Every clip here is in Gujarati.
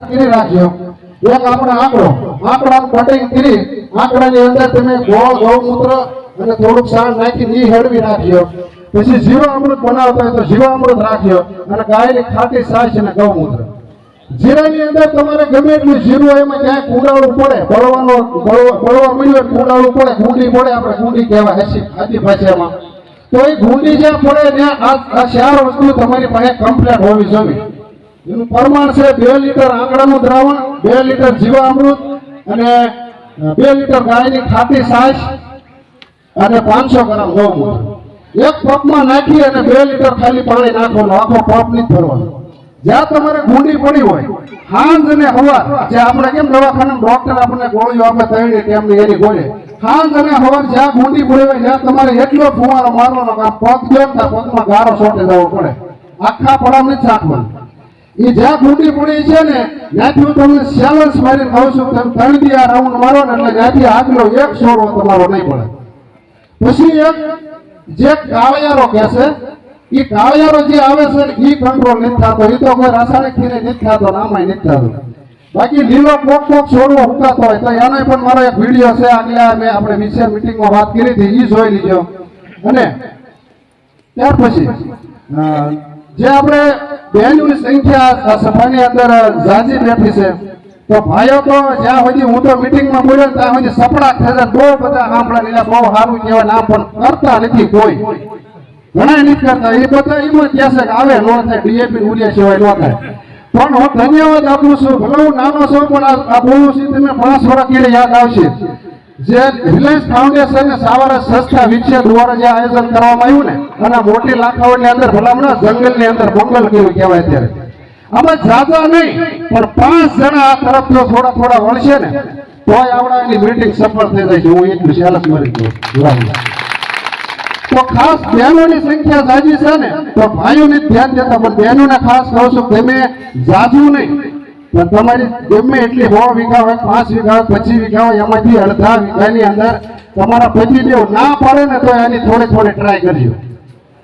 કરી રાખ્યો એક આપણો આંકડો આંકડાનું કટિંગ કરી આંકડાની અંદર તમે ગોળ, ગૌમૂત્ર અને થોડુંક સાણ નાખીને ઈ હેળવી રાખ્યો પછી જીવામૃત બનાવતા હોય તો જીવામૃત રાખ્યો અને ગાયની ખાટી સાસ અને ગૌમૂત્ર. જીરાની અંદર તમારે ગમે એટલું જીરું એમાં ક્યાંય કુંડાળું પડે. બળવાનો, બળવા મળ્યું કુંડાળું પડે. ગુંડી પડે આપણે, ગુંડી કહેવાય આદિ ભાષામાં. તો એ ગુંડી જ્યાં પડે ત્યાં આ ચાર વસ્તુ તમારી પાસે કમ્પ્લેટ હોવી જોઈએ. એનું પ્રમાણ છે બે લીટર આંકડાનું દ્રાવણ, બે લીટર જીવામૃત અને બે લીટર ગાયની ખાટી સાસ અને પાંચસો ગ્રામ ગૌમૂત્ર. એક પગમાં નાખી અને બે લીટર ખાલી પાણી નાખવાનું, આખો પપ નહીં ભરવાનો. જ્યાં તમારે ગુંડી પડી હોય, હાંજ અને હવાર, જે આપણે કેમ દવાખાના ડોક્ટર આપણને ગોળીઓ આપે ત્રણની ટેમની એની ગોળી હાંજ અને હવાર જ્યાં ગુંડી પડી હોય, ત્યાં તમારે એટલો ફુવારો મારવાનો કે પગ જો પગમાં ગારો છોટી જવો પડે. આખા પડામ નથી નાખવાનું. એ જ્યાં ગુંડી પડી છે ને ત્યાંથી હું તમને સેલન્સ મારીને કહું છું તમે ત્રણ આ રાઉન્ડ મારો ને એટલે ત્યાંથી આગલો એક સોરો તમારો નહીં પડે. પછી એક જે કાળિયારો કહે છે એ કાળિયારો જે આવે છે ને એ કંટ્રોલ નથી થતો. એ તો કોઈ રાસાયણિકથી નથી થતો ને નથી થતો. બાકી લીલો કોક કોક છોડવો હુકાતો હોય. તો એનો પણ મારો એક વીડિયો છે. આગલા મેં આપણે વિશેષ મિટિંગમાં વાત કરી હતી એ જોઈ લીધો અને ત્યાર પછી જે આપણે બહેનોની સંખ્યા સભાની અંદર ઝાઝી બેઠી છે. તો ભાઈઓ તો જ્યાં સુધી હું તો મિટિંગમાં બોલ્યો ત્યાં સુધી સપડા થશે બહુ બધા સાંભળે એટલે બહુ સારું કહેવાય નામ પણ કરતા નથી કોઈ. ઘણા નથી કરતા. એ બધા એમ જ કહેશે કે આવે, નો થાય, ડીએપી ઉડ્યા સિવાય નો થાય. પણ હું ધન્યવાદ આપું છું. ભલે હું નાનો છું, પણ આ બોલું છું, તમે પાંચ વર્ષ યાદ આવશે? જે રિલાયન્સ ફાઉન્ડેશન સાવરસ સંસ્થા વિક્ષેપ દ્વારા જે આયોજન કરવામાં આવ્યું ને, અને મોટી લાખાવડની અંદર, ભલામણા જંગલની અંદર બંગલ કેવું કહેવાય ત્યારે આમાં જાજા નહીં, પણ પાંચ જણા આ તરફ જો થોડા થોડા વળશે ને, તોય આવડાની મીટિંગ સફળ થઈ જાય છે. હું એટલું સેલસ મરી ગયો તો ખાસ બહેનોની સંખ્યા જાજી છે ને, તો ભાઈઓને ધ્યાન દેતા, પણ બહેનોને ખાસ કહું છું તમે જાજુ નહીં. તમારી ગમે એટલી સો વીઘા હોય, પાંચ વીઘા પચીસ વીઘા હોય, એમાંથી અડધા વીઘાની અંદર તમારા પતિદેવ ના પડે ને તો એની થોડી થોડી ટ્રાય કરજો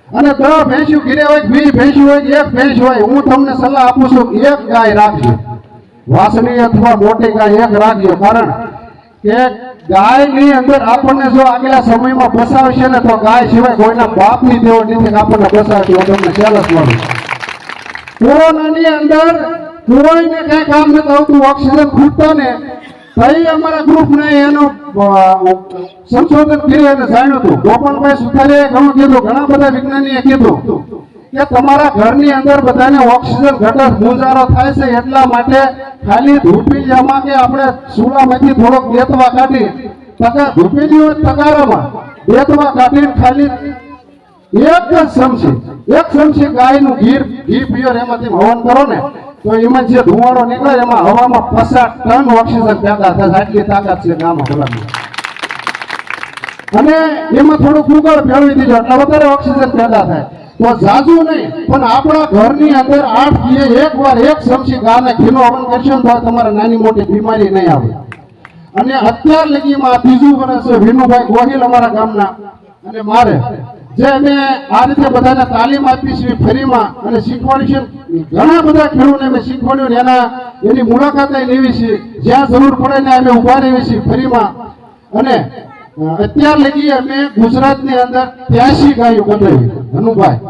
અને દસ ભેંસું ઘીરે હોય, વીસ ભેંસું હોય, એક ભેંસ હોય, હું તમને સલાહ આપું છું એક ગાય રાખજો. વાસણી અથવા મોટી ગાય એક રાખજો, કારણ કે ગાયની અંદર આપણને જો આગલા સમયમાં બસાવશે ને તો ગાય સિવાય કોઈના બાપની દેવો નથી આપણને બસાવશે હું તમને સેલસ મળું કોરોનાની અંદર કોઈને કઈ કામ નથી આવતું ઓક્સિજન ખૂટતો ને ભાઈ અમારા ગ્રુપને એનું સંશોધન કર્યું અને જાણ્યું હતું. ગોપાલભાઈ સુથારીએ ઘણું કીધું, ઘણા બધા વિજ્ઞાનીએ કીધું કે તમારા ઘરની અંદર બધાને ઓક્સિજન ઘટક ગુજારો થાય છે એટલા માટે ખાલી ધૂપીલિયામાં કે આપણે ચૂલામાંથી થોડોક દેતવા કાઢી તકા ધૂપેલી હોય તગારામાં દેતવા કાઢીને ખાલી એક જ ચમચી એક ચમચી ગાયનું ઘી ઘી પિયોર એમાંથી હવન કરો ને, તો એમાં જે ધુવાડો નીકળે એમાં હવામાં પચાસ ટન ઓક્સિજન પેદા થાય આટલી તાકાત છે ભલામણ. અને એમાં થોડું કુગળ ફેરવી દીધો એટલે વધારે ઓક્સિજન પેદા થાય. તો જાજુ નહીં, પણ આપણા ઘરની અંદર આઠ ઘીએ એક વાર એક ચમચી ગાને ઘીનો હવન કરશો તો તમારે નાની મોટી બીમારી નહીં આવે. અને અત્યાર લગીમાં બીજું વર્ષ છે વિનુભાઈ ગોહિલ અમારા ગામના. અને મારે જે અમે આ રીતે બધાને તાલીમ આપી છે ફરીમાં અને શીખવાડી છે. ઘણા બધા ખેડૂતોને અમે શીખવાડ્યું એના એની મુલાકાતે લેવી છે જ્યાં જરૂર પડે ને અમે ઊભા રહેવી છીએ ફરીમાં. અને અત્યાર લગી અમે ગુજરાતની અંદર ત્યાસી ગાયો કઢાવી ધનુભાઈ.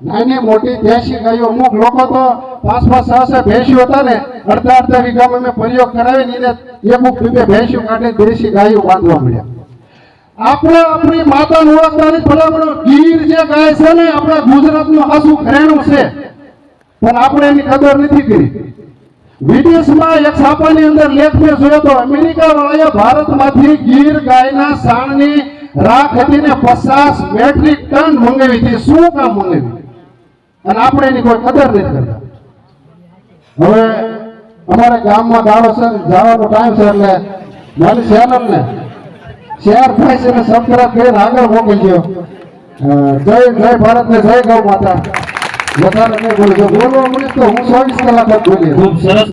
નાની મોટી ત્યાસી ગાયો. અમુક લોકો તો પાંચ પાંચ છ છ ભેંસ્યું હતા ને અડધા અડધા વીઘામાં અમે પ્રયોગ કરાવીને એને એક બે ભેંસ્યું કાઢી દેશી ગાયો બાંધવા મળ્યા. આપણે આપણી માતાનું ઓળખતા ભલામણો ગીર જે ગાય છે ને, આપણા ગુજરાતનું હાસું ઘરેણું છે. પણ આપણે એની કદર નથી કરી વિદેશમાં એક છાપાની અંદર લેખ મેં જોયો તો અમેરિકા વાળાએ ભારતમાંથી ગીર ગાયના સાણની રાખ હતીને પચાસ મેટ્રિક ટન મંગાવી હતી. શું કામ મંગાવી? અને આપણે એની કોઈ કદર નથી કરતા. હવે અમારા ગામમાં દાડો છે જવાનો ટાઈમ છે એટલે મારી ચેનલ ને શેર થાય છે ને સબસ્ક્રાઇબ કરીને આગળ મોકલજો જય જય ભારત ને જય ગૌ માતા. વધારે બોલજો, બોલવા મળીશ તો હું ચોવીસ કલાક જ બોલીશ. ખૂબ સરસ